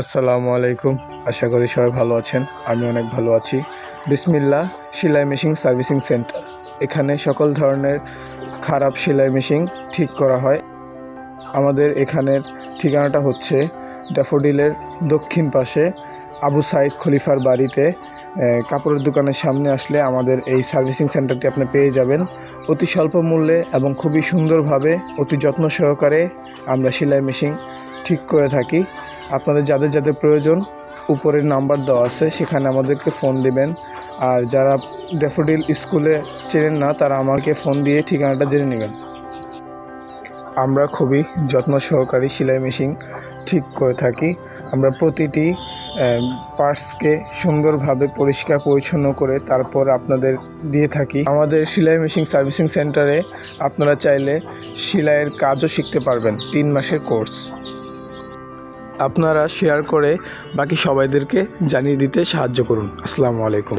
আসসালামু আলাইকুম। আশা করি সবাই ভালো আছেন। আমি অনেক ভালো আছি। বিসমিল্লা সেলাই মেশিন সার্ভিসিং সেন্টার। এখানে সকল ধরনের খারাপ সেলাই মেশিন ঠিক করা হয়। আমাদের এখানের ঠিকানাটা হচ্ছে ড্যাফোডিলের দক্ষিণ পাশে আবু সাইদ খলিফার বাড়িতে। কাপড়ের দোকানের সামনে আসলে আমাদের এই সার্ভিসিং সেন্টারটি আপনি পেয়ে যাবেন। অতি স্বল্প মূল্যে এবং খুবই সুন্দরভাবে অতি যত্ন সহকারে আমরা সেলাই মেশিন ঠিক করে থাকি। আপনাদের যাদের যাদের প্রয়োজন উপরের নাম্বার দেওয়া আছে, সেখানে আমাদেরকে ফোন দেবেন। আর যারা ড্যাফোডিল স্কুলে চেনেন না, তারা আমাকে ফোন দিয়ে ঠিকানাটা জেনে নেবেন। আমরা খুবই যত্ন সহকারী সেলাই মেশিন ঠিক করে থাকি। আমরা প্রতিটি পার্টসকে সুন্দরভাবে পরিষ্কার পরিচ্ছন্ন করে তারপর আপনাদের দিয়ে থাকি। আমাদের সেলাই মেশিন সার্ভিসিং সেন্টারে আপনারা চাইলে সেলাইয়ের কাজও শিখতে পারবেন, তিন মাসের কোর্স আপনারা শেয়ার করে বাকি সবাইদেরকে জানিয়ে দিতে সাহায্য করুন। আসসালামু আলাইকুম।